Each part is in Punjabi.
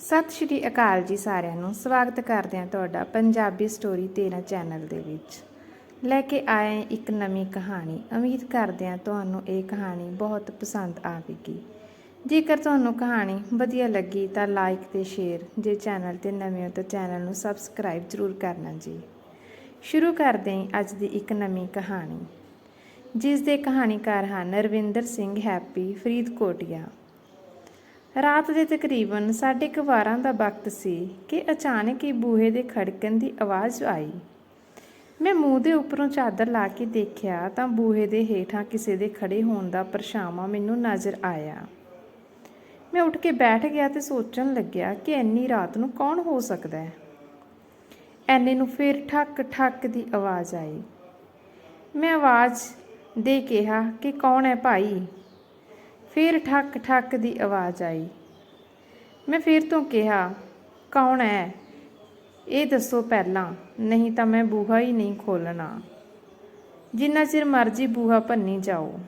ਸਤਿ ਸ਼੍ਰੀ ਅਕਾਲ ਜੀ ਸਾਰਿਆਂ ਨੂੰ। ਸਵਾਗਤ ਕਰਦੇ ਹਾਂ ਤੁਹਾਡਾ ਪੰਜਾਬੀ ਸਟੋਰੀ 13 ਚੈਨਲ ਦੇ ਵਿੱਚ। ਲੈ ਕੇ ਆਏ ਇੱਕ ਨਵੀਂ ਕਹਾਣੀ। ਉਮੀਦ ਕਰਦੇ ਹਾਂ ਤੁਹਾਨੂੰ ਇਹ ਕਹਾਣੀ ਬਹੁਤ ਪਸੰਦ ਆਵੇਗੀ। ਜੇਕਰ ਤੁਹਾਨੂੰ ਕਹਾਣੀ ਵਧੀਆ ਲੱਗੀ ਤਾਂ ਲਾਈਕ ਤੇ ਸ਼ੇਅਰ ਜੇ ਚੈਨਲ ਤੇ ਨਵੇਂ ਹੋ ਤਾਂ ਚੈਨਲ ਨੂੰ ਸਬਸਕ੍ਰਾਈਬ ਜ਼ਰੂਰ ਕਰਨਾ ਜੀ। ਸ਼ੁਰੂ ਕਰਦੇ ਹਾਂ ਅੱਜ ਦੀ ਇੱਕ ਨਵੀਂ ਕਹਾਣੀ। ਜਿਸ ਦੇ ਕਹਾਣੀਕਾਰ ਹਨ ਰਵਿੰਦਰ ਸਿੰਘ ਹੈਪੀ, ਫਰੀਦਕੋਟੀਆ। ਰਾਤ ਦੇ ਤਕਰੀਬਨ 12:30 ਦਾ ਵਕਤ ਸੀ ਕਿ ਅਚਾਨਕ ਹੀ ਬੂਹੇ ਦੇ ਖੜਕਣ ਦੀ ਆਵਾਜ਼ ਆਈ। ਮੈਂ ਮੂੰਹ ਦੇ ਉੱਪਰੋਂ ਚਾਦਰ ਲਾ ਕੇ ਦੇਖਿਆ ਤਾਂ ਬੂਹੇ ਦੇ ਹੇਠਾਂ ਕਿਸੇ ਦੇ ਖੜੇ ਹੋਣ ਦਾ ਪਰਛਾਵਾਂ ਮੈਨੂੰ ਨਜ਼ਰ ਆਇਆ। ਮੈਂ ਉੱਠ ਕੇ ਬੈਠ ਗਿਆ ਤੇ ਸੋਚਣ ਲੱਗਿਆ ਕਿ ਐਨੀ ਰਾਤ ਨੂੰ ਕੌਣ ਹੋ ਸਕਦਾ ਹੈ। ਐਨੇ ਨੂੰ ਫਿਰ ਠੱਕ ਠੱਕ ਦੀ ਆਵਾਜ਼ ਆਈ। ਮੈਂ ਆਵਾਜ਼ ਦੇ ਕਿਹਾ ਕਿ ਕੌਣ ਹੈ ਭਾਈ? ਫਿਰ ਠੱਕ ਠੱਕ ਦੀ ਆਵਾਜ਼ ਆਈ। ਮੈਂ ਫਿਰ ਤੋਂ ਕਿਹਾ, ਕੌਣ ਹੈ ਇਹ ਦੱਸੋ ਪਹਿਲਾਂ, ਨਹੀਂ ਤਾਂ ਮੈਂ ਬੂਹਾ ਹੀ ਨਹੀਂ ਖੋਲਣਾ ਜਿੰਨਾ ਚਿਰ ਮਰਜ਼ੀ ਬੂਹਾ ਭੰਨੀ ਜਾਓ।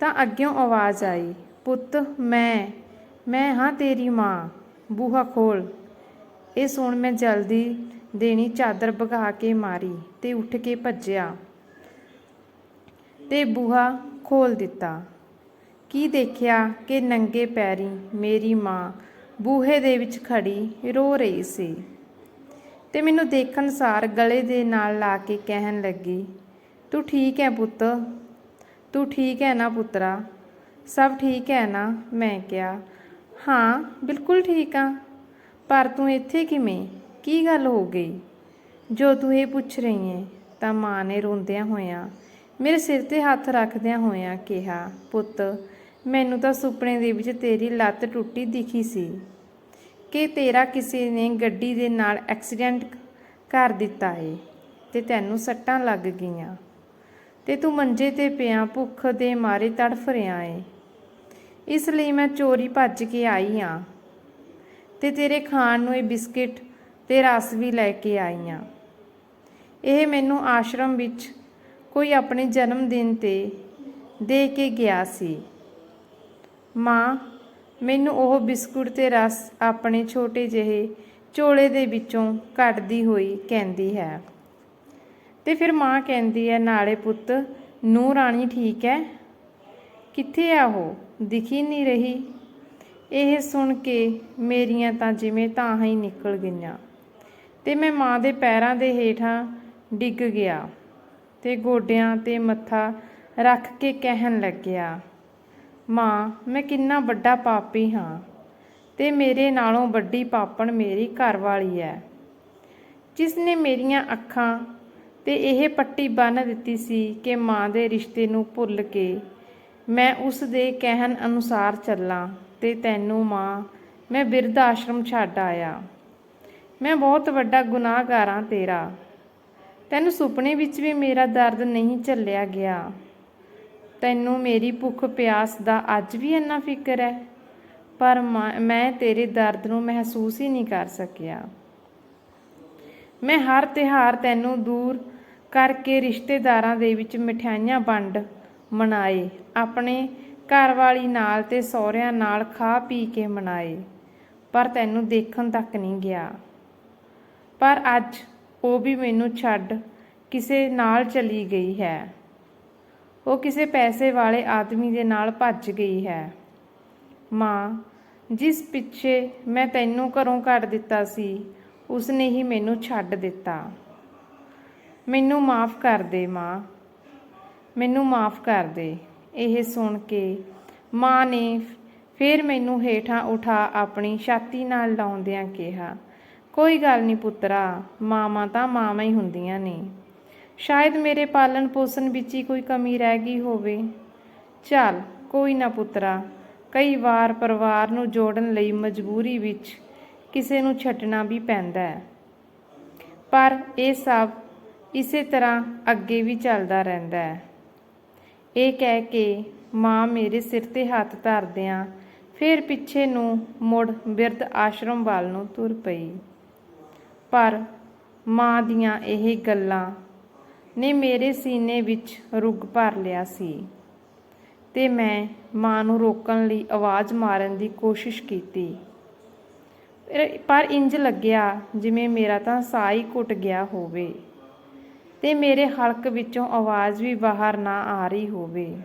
ਤਾਂ ਅੱਗਿਓਂ ਆਵਾਜ਼ ਆਈ, ਪੁੱਤ, ਮੈਂ ਮੈਂ ਹਾਂ ਤੇਰੀ ਮਾਂ। ਬੂਹਾ ਖੋਲ ਇਹ ਸੁਣ ਮੈਂ ਜਲਦੀ ਦੇਣੀ ਚਾਦਰ ਭਗਾ ਕੇ ਮਾਰੀ ਤੇ ਉੱਠ ਕੇ ਭੱਜਿਆ ਤੇ ਬੂਹਾ ਖੋਲ ਦਿੱਤਾ। ਕੀ ਦੇਖਿਆ ਕਿ ਨੰਗੇ ਪੈਰੀ ਮੇਰੀ ਮਾਂ ਬੂਹੇ ਦੇ ਵਿੱਚ ਖੜੀ ਰੋ ਰਹੀ ਸੀ। ਤੇ ਮੈਨੂੰ ਦੇਖਣ ਸਾਰ ਗਲੇ ਦੇ ਨਾਲ ਲਾ ਕੇ ਕਹਿਣ ਲੱਗੀ, ਤੂੰ ਠੀਕ ਹੈ ਪੁੱਤ? ਤੂੰ ਠੀਕ ਹੈ ਨਾ ਪੁੱਤਰਾ? ਸਭ ਠੀਕ ਹੈ ਨਾ? ਮੈਂ ਕਿਹਾ, ਹਾਂ, ਬਿਲਕੁਲ ਠੀਕ ਆ। ਪਰ ਤੂੰ ਇੱਥੇ ਕਿਵੇਂ? ਕੀ ਗੱਲ ਹੋ ਗਈ? ਜੋ ਤੂੰ ਇਹ ਪੁੱਛ ਰਹੀ ਹੈ ਤਾਂ ਮਾਂ ਨੇ ਰੋਂਦਿਆਂ ਹੋਇਆਂ ਮੇਰੇ ਸਿਰ ਤੇ ਹੱਥ ਰੱਖਦਿਆਂ ਹੋਇਆਂ ਕਿਹਾ, ਪੁੱਤ ਮੈਨੂੰ ਤਾਂ ਸੁਪਨੇ ਦੇ ਵਿੱਚ ਤੇਰੀ ਲੱਤ ਟੁੱਟੀ ਦਿਖੀ ਸੀ। ਕਿ ਤੇਰਾ ਕਿਸੇ ਨੇ ਗੱਡੀ ਦੇ ਨਾਲ ਐਕਸੀਡੈਂਟ ਕਰ ਦਿੱਤਾ ਏ ਤੇ ਤੈਨੂੰ ਸੱਟਾਂ ਲੱਗ ਗਈਆਂ ਤੇ ਤੂੰ ਮੰਜੇ ਤੇ ਪਿਆ ਭੁੱਖ ਦੇ ਮਾਰੇ ਤੜਫ ਰਿਹਾ ਏ। ਇਸ ਲਈ ਮੈਂ ਚੋਰੀ ਭੱਜ ਕੇ ਆਈ ਹਾਂ ਤੇ ਤੇਰੇ ਖਾਣ ਨੂੰ ਇਹ ਬਿਸਕਿਟ ਤੇ ਰਸ ਵੀ ਲੈ ਕੇ ਆਈ ਹਾਂ ਇਹ ਮੈਨੂੰ ਆਸ਼ਰਮ ਵਿੱਚ ਕੋਈ ਆਪਣੇ ਜਨਮ ਦਿਨ ਤੇ ਦੇ ਕੇ ਗਿਆ ਸੀ। ਮਾਂ, ਮੈਨੂੰ ਉਹ ਬਿਸਕੁਟ ਤੇ ਰਸ ਆਪਣੇ ਛੋਟੇ ਜਿਹੇ ਝੋਲੇ ਦੇ ਵਿੱਚੋਂ ਕੱਢਦੀ ਹੋਈ ਕਹਿੰਦੀ ਹੈ। ਤੇ ਫਿਰ ਮਾਂ ਕਹਿੰਦੀ ਹੈ, ਨਾਲੇ ਪੁੱਤ ਨੂੰ ਰਾਣੀ ਠੀਕ ਹੈ? ਕਿੱਥੇ ਆ ਉਹ? ਦਿਖੀ ਨਹੀਂ ਰਹੀ। ਇਹ ਸੁਣ ਕੇ ਮੇਰੀਆਂ ਤਾਂ ਜਿਵੇਂ ਤਾਂ ਹੀ ਨਿਕਲ ਗਈਆਂ ਤੇ ਮੈਂ ਮਾਂ ਦੇ ਪੈਰਾਂ ਦੇ ਹੇਠਾਂ ਡਿੱਗ ਗਿਆ ਤੇ ਗੋਡਿਆਂ ਤੇ ਮੱਥਾ ਰੱਖ ਕੇ ਕਹਿਣ ਲੱਗਿਆ ਮਾਂ, ਮੈਂ ਕਿੰਨਾ ਵੱਡਾ ਪਾਪੀ ਹਾਂ ਤੇ ਮੇਰੇ ਨਾਲੋਂ ਵੱਡੀ ਪਾਪਣ ਮੇਰੀ ਘਰਵਾਲੀ ਹੈ ਜਿਸ ਨੇ ਮੇਰੀਆਂ ਅੱਖਾਂ ਤੇ ਇਹ ਪੱਟੀ ਬੰਨ੍ਹ ਦਿੱਤੀ ਸੀ ਕਿ ਮਾਂ ਦੇ ਰਿਸ਼ਤੇ ਨੂੰ ਭੁੱਲ ਕੇ ਮੈਂ ਉਸ ਦੇ ਕਹਿਣ ਅਨੁਸਾਰ ਚੱਲਾਂ ਤੇ ਤੈਨੂੰ ਮਾਂ, ਮੈਂ ਬਿਰਧ ਆਸ਼ਰਮ ਛੱਡ ਆਇਆ। ਮੈਂ ਬਹੁਤ ਵੱਡਾ ਗੁਨਾਹਗਾਰ ਹਾਂ ਤੇਰਾ। ਤੈਨੂੰ ਸੁਪਨੇ ਵਿੱਚ ਵੀ ਮੇਰਾ ਦਰਦ ਨਹੀਂ ਝੱਲਿਆ ਗਿਆ। ਤੈਨੂੰ ਮੇਰੀ ਭੁੱਖ ਪਿਆਸ ਦਾ ਅੱਜ ਵੀ ਇੰਨਾ ਫਿਕਰ ਹੈ? ਪਰ ਮੈਂ- ਤੇਰੇ ਦਰਦ ਨੂੰ ਮਹਿਸੂਸ ਹੀ ਨਹੀਂ ਕਰ ਸਕਿਆ। ਮੈਂ ਹਰ ਤਿਹਾਰ ਤੈਨੂੰ ਦੂਰ ਕਰਕੇ ਰਿਸ਼ਤੇਦਾਰਾਂ ਦੇ ਵਿੱਚ ਮਠਿਆਈਆਂ ਵੰਡ ਮਨਾਏ, ਆਪਣੇ ਘਰਵਾਲੀ ਨਾਲ ਤੇ ਸਹੁਰਿਆਂ ਨਾਲ ਖਾ ਪੀ ਕੇ ਮਨਾਏ, ਪਰ ਤੈਨੂੰ ਦੇਖਣ ਤੱਕ ਨਹੀਂ ਗਿਆ। ਪਰ ਅੱਜ ਉਹ ਵੀ ਮੈਨੂੰ ਛੱਡ ਕਿਸੇ ਨਾਲ ਚਲੀ ਗਈ ਹੈ। ਉਹ ਕਿਸੇ ਪੈਸੇ ਵਾਲੇ ਆਦਮੀ ਦੇ ਨਾਲ ਭੱਜ ਗਈ ਹੈ। ਮਾਂ, ਜਿਸ ਪਿੱਛੇ ਮੈਂ ਤੈਨੂੰ ਘਰੋਂ ਕੱਢ ਦਿੱਤਾ ਸੀ, ਉਸਨੇ ਹੀ ਮੈਨੂੰ ਛੱਡ ਦਿੱਤਾ। ਮੈਨੂੰ ਮਾਫ ਕਰ ਦੇ ਮਾਂ। ਮੈਨੂੰ ਮਾਫ ਕਰ ਦੇ। ਇਹ ਸੁਣ ਕੇ ਮਾਂ ਨੇ ਫਿਰ ਮੈਨੂੰ ਹੇਠਾਂ ਉਠਾ ਆਪਣੀ ਛਾਤੀ ਨਾਲ ਲਾਉਂਦਿਆਂ ਕਿਹਾ, ਕੋਈ ਗੱਲ ਨਹੀਂ ਪੁੱਤਰਾ, ਮਾਵਾਂ ਤਾਂ ਮਾਵਾਂ ਹੀ ਹੁੰਦੀਆਂ ਨੇ। ਸ਼ਾਇਦ ਮੇਰੇ ਪਾਲਣ ਪੋਸ਼ਣ ਵਿੱਚ ਹੀ ਕੋਈ ਕਮੀ ਰਹਿ ਗਈ ਹੋਵੇ। ਚੱਲ, ਕੋਈ ਨਾ ਪੁੱਤਰਾ, ਕਈ ਵਾਰ ਪਰਿਵਾਰ ਨੂੰ ਜੋੜਨ ਲਈ ਮਜਬੂਰੀ ਵਿੱਚ ਕਿਸੇ ਨੂੰ ਛੱਡਣਾ ਵੀ ਪੈਂਦਾ ਹੈ। ਪਰ ਇਹ ਸਭ ਇਸੇ ਤਰ੍ਹਾਂ ਅੱਗੇ ਵੀ ਚੱਲਦਾ ਰਹਿੰਦਾ ਹੈ। ਇਹ ਕਹਿ ਕੇ ਮਾਂ ਮੇਰੇ ਸਿਰ ਤੇ ਹੱਥ ਧਰਦਿਆਂ ਫਿਰ ਪਿੱਛੇ ਨੂੰ ਮੁੜ ਬਿਰਧ ਆਸ਼ਰਮ ਵੱਲ ਨੂੰ ਤੁਰ ਪਈ। ਪਰ ਮਾਂ ਦੀਆਂ ਇਹ ਗੱਲਾਂ ਨੇ ਮੇਰੇ ਸੀਨੇ ਵਿੱਚ ਰੁੱਗ ਭਰ ਲਿਆ ਸੀ ਤੇ ਮੈਂ ਮਾਂ ਨੂੰ ਰੋਕਣ ਲਈ ਆਵਾਜ਼ ਮਾਰਨ ਦੀ ਕੋਸ਼ਿਸ਼ ਕੀਤੀ। ਪਰ- ਪਰ ਇੰਜ ਲੱਗਿਆ ਜਿਵੇਂ ਮੇਰਾ ਤਾਂ ਸਾਹ ਹੀ ਘੁੱਟ ਗਿਆ ਹੋਵੇ ਤੇ ਮੇਰੇ ਹਲਕ ਵਿੱਚੋਂ ਆਵਾਜ਼ ਵੀ ਬਾਹਰ ਨਾ ਆ ਰਹੀ ਹੋਵੇ।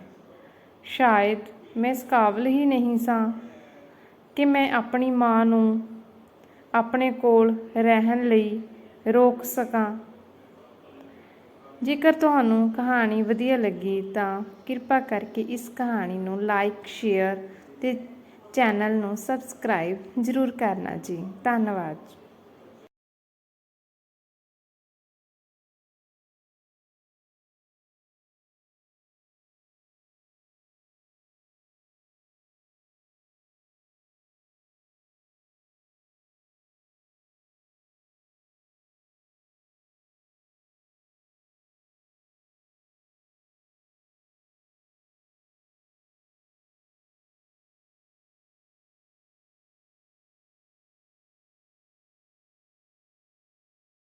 ਸ਼ਾਇਦ ਮੈਂ ਇਸ ਕਾਬਲ ਹੀ ਨਹੀਂ ਸਾਂ ਕਿ ਮੈਂ ਆਪਣੀ ਮਾਂ ਨੂੰ ਆਪਣੇ ਕੋਲ ਰਹਿਣ ਲਈ ਰੋਕ ਸਕਾਂ। ਜੇਕਰ ਤੁਹਾਨੂੰ ਕਹਾਣੀ ਵਧੀਆ ਲੱਗੀ ਤਾਂ ਕਿਰਪਾ ਕਰਕੇ ਇਸ ਕਹਾਣੀ ਨੂੰ ਲਾਈਕ ਸ਼ੇਅਰ ਤੇ ਚੈਨਲ ਨੂੰ ਸਬਸਕ੍ਰਾਈਬ ਜ਼ਰੂਰ ਕਰਨਾ ਜੀ। ਧੰਨਵਾਦ।